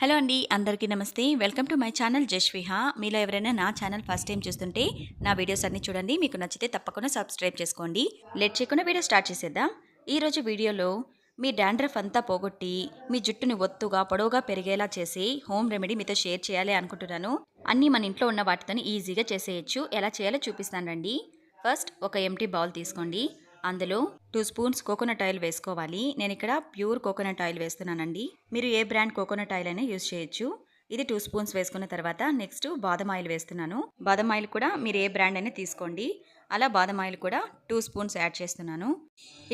Hello అండి అందరికీ నమస్తే. Welcome to my channel Jasviha మీలో ఎవరైనా నా ఛానల్ ఫస్ట్ టైం చూస్తుంటే నా వీడియోస్ అన్ని చూడండి మీకు నచ్చితే తప్పకుండా సబ్స్క్రైబ్ చేసుకోండి. లేట్ చేయకుండా వీడియో స్టార్ట్ చేసేద్దాం. ఈరోజు వీడియోలో మీ డాండ్రఫ్ అంతా పోగొట్టి మీ జుట్టుని ఒత్తుగా పొడవుగా పెరిగేలా చేసి హోమ్ రెమెడీ మీతో షేర్ చేయాలి అనుకుంటున్నాను. అన్నీ మన ఇంట్లో ఉన్న వాటితో ఈజీగా చేసేయచ్చు. ఎలా చేయాలో చూపిస్తానండి ఫస్ట్ ఒక ఎంటీ బౌల్ తీసుకోండి. అందులో టూ స్పూన్స్ కోకోనట్ ఆయిల్ వేసుకోవాలి. నేను ఇక్కడ ప్యూర్ కోకోనట్ ఆయిల్ వేస్తున్నానండి. మీరు ఏ బ్రాండ్ కోకోనట్ ఆయిల్ అయినా యూజ్ చేయొచ్చు. ఇది టూ స్పూన్స్ వేసుకున్న తర్వాత నెక్స్ట్ బాదం ఆయిల్ వేస్తున్నాను. బాదం ఆయిల్ కూడా మీరు ఏ బ్రాండ్ అయినా తీసుకోండి. అలా బాదం ఆయిల్ కూడా టూ స్పూన్స్ యాడ్ చేస్తున్నాను.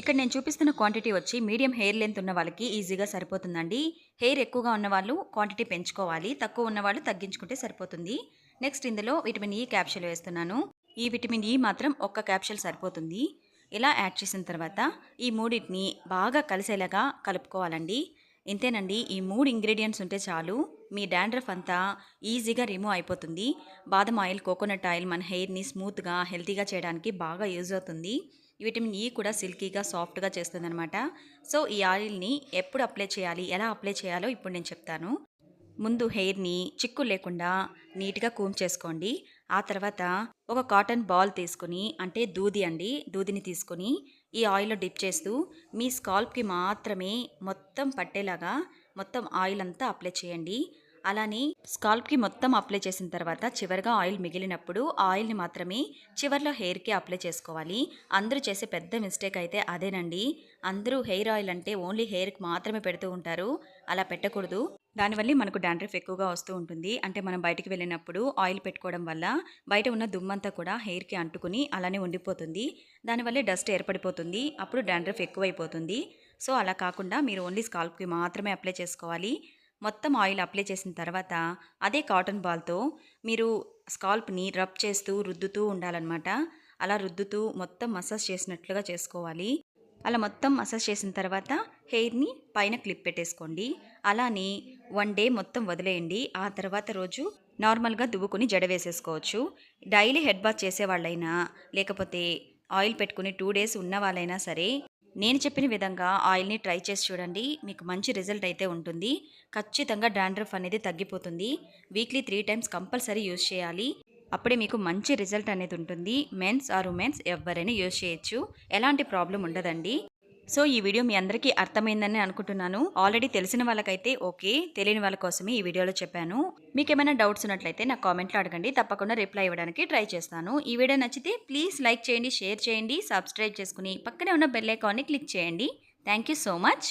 ఇక్కడ నేను చూపిస్తున్న క్వాంటిటీ వచ్చి మీడియం హెయిర్ లెంత్ ఉన్న వాళ్ళకి ఈజీగా సరిపోతుందండి. హెయిర్ ఎక్కువగా ఉన్న వాళ్ళు క్వాంటిటీ పెంచుకోవాలి. తక్కువ ఉన్న వాళ్ళు తగ్గించుకుంటే సరిపోతుంది. నెక్స్ట్ ఇందులో విటమిన్ ఈ క్యాప్షుల్ వేస్తున్నాను. ఈ విటమిన్ ఈ మాత్రం ఒక్క క్యాప్షుల్ సరిపోతుంది. ఇలా యాడ్ చేసిన తర్వాత ఈ మూడింటిని బాగా కలిసేలాగా కలుపుకోవాలండి. ఇంతేనండి ఈ మూడు ఇంగ్రీడియంట్స్ ఉంటే చాలు మీ డాండ్రఫ్ అంతా ఈజీగా రిమూవ్ అయిపోతుంది. బాదం ఆయిల్ కోకోనట్ ఆయిల్ మన హెయిర్ని స్మూత్గా హెల్తీగా చేయడానికి బాగా యూజ్ అవుతుంది. విటమిన్ ఈ కూడా సిల్కీగా సాఫ్ట్గా చేస్తుందన్నమాట. సో ఈ ఆయిల్ని ఎప్పుడు అప్లై చేయాలి ఎలా అప్లై చేయాలో ఇప్పుడు నేను చెప్తాను. ముందు హెయిర్ని చిక్కు లేకుండా నీట్గా కూమ్ చేసుకోండి. ఆ తర్వాత ఒక కాటన్ బాల్ తీసుకుని అంటే దూది అండి దూదిని తీసుకొని ఈ ఆయిల్లో డిప్ చేస్తూ మీ స్కాల్ప్కి మాత్రమే మొత్తం పట్టేలాగా మొత్తం ఆయిల్ అంతా అప్లై చేయండి. అలానే స్కాల్ప్కి మొత్తం అప్లై చేసిన తర్వాత చివరిగా ఆయిల్ మిగిలినప్పుడు ఆయిల్ని మాత్రమే చివర్లో హెయిర్కి అప్లై చేసుకోవాలి. అందరూ చేసే పెద్ద మిస్టేక్ అయితే అదేనండి. అందరూ హెయిర్ ఆయిల్ అంటే ఓన్లీ హెయిర్కి మాత్రమే పెడుతూ ఉంటారు. అలా పెట్టకూడదు. దానివల్ల మనకు డాండ్రఫ్ ఎక్కువగా వస్తూ ఉంటుంది. అంటే మనం బయటికి వెళ్ళినప్పుడు ఆయిల్ పెట్టుకోవడం వల్ల బయట ఉన్న దుమ్మంతా కూడా హెయిర్కి అంటుకుని అలానే ఉండిపోతుంది. దానివల్లే డస్ట్ ఏర్పడిపోతుంది. అప్పుడు డాండ్రఫ్ ఎక్కువైపోతుంది. సో అలా కాకుండా మీరు ఓన్లీ స్కాల్ప్కి మాత్రమే అప్లై చేసుకోవాలి. మొత్తం ఆయిల్ అప్లై చేసిన తర్వాత అదే కాటన్ బాల్తో మీరు స్కాల్ప్ని రబ్ చేస్తూ రుద్దుతూ ఉండాలన్నమాట. అలా రుద్దుతూ మొత్తం మసాజ్ చేసినట్లుగా చేసుకోవాలి. అలా మొత్తం మసాజ్ చేసిన తర్వాత హెయిర్ని పైన క్లిప్ పెట్టేసుకోండి. అలానే వన్ డే మొత్తం వదిలేయండి. ఆ తర్వాత రోజు నార్మల్గా దువ్వుకుని జడ వేసేసుకోవచ్చు. డైలీ హెడ్ బాత్ చేసే వాళ్ళైనా లేకపోతే ఆయిల్ పెట్టుకుని టూ డేస్ ఉన్న వాళ్ళైనా సరే నేను చెప్పిన విధంగా ఆయిల్ని ట్రై చేసి చూడండి. మీకు మంచి రిజల్ట్ అయితే ఉంటుంది. ఖచ్చితంగా డాండ్రఫ్ అనేది తగ్గిపోతుంది. Weekly three times compulsory use చేయాలి. అప్పుడే మీకు మంచి రిజల్ట్ అనేది ఉంటుంది. మెన్స్ ఆర్ ఉమెన్స్ ఎవరైనా యూజ్ చేయొచ్చు. ఎలాంటి ప్రాబ్లం ఉండదండి. సో ఈ వీడియో మీ అందరికీ అర్థమైందని అనుకుంటున్నాను. ఆల్రెడీ తెలిసిన వాళ్ళకైతే ఓకే. తెలియని వాళ్ళ కోసమే ఈ వీడియోలో చెప్పాను. మీకు ఏమైనా డౌట్స్ ఉన్నట్లయితే నాకు కామెంట్లో అడగండి. తప్పకుండా రిప్లై ఇవ్వడానికి ట్రై చేస్తాను. ఈ వీడియో నచ్చితే ప్లీజ్ లైక్ చేయండి షేర్ చేయండి సబ్స్క్రైబ్ చేసుకుని పక్కనే ఉన్న బెల్ ఐకాన్ని క్లిక్ చేయండి. Thank you so much.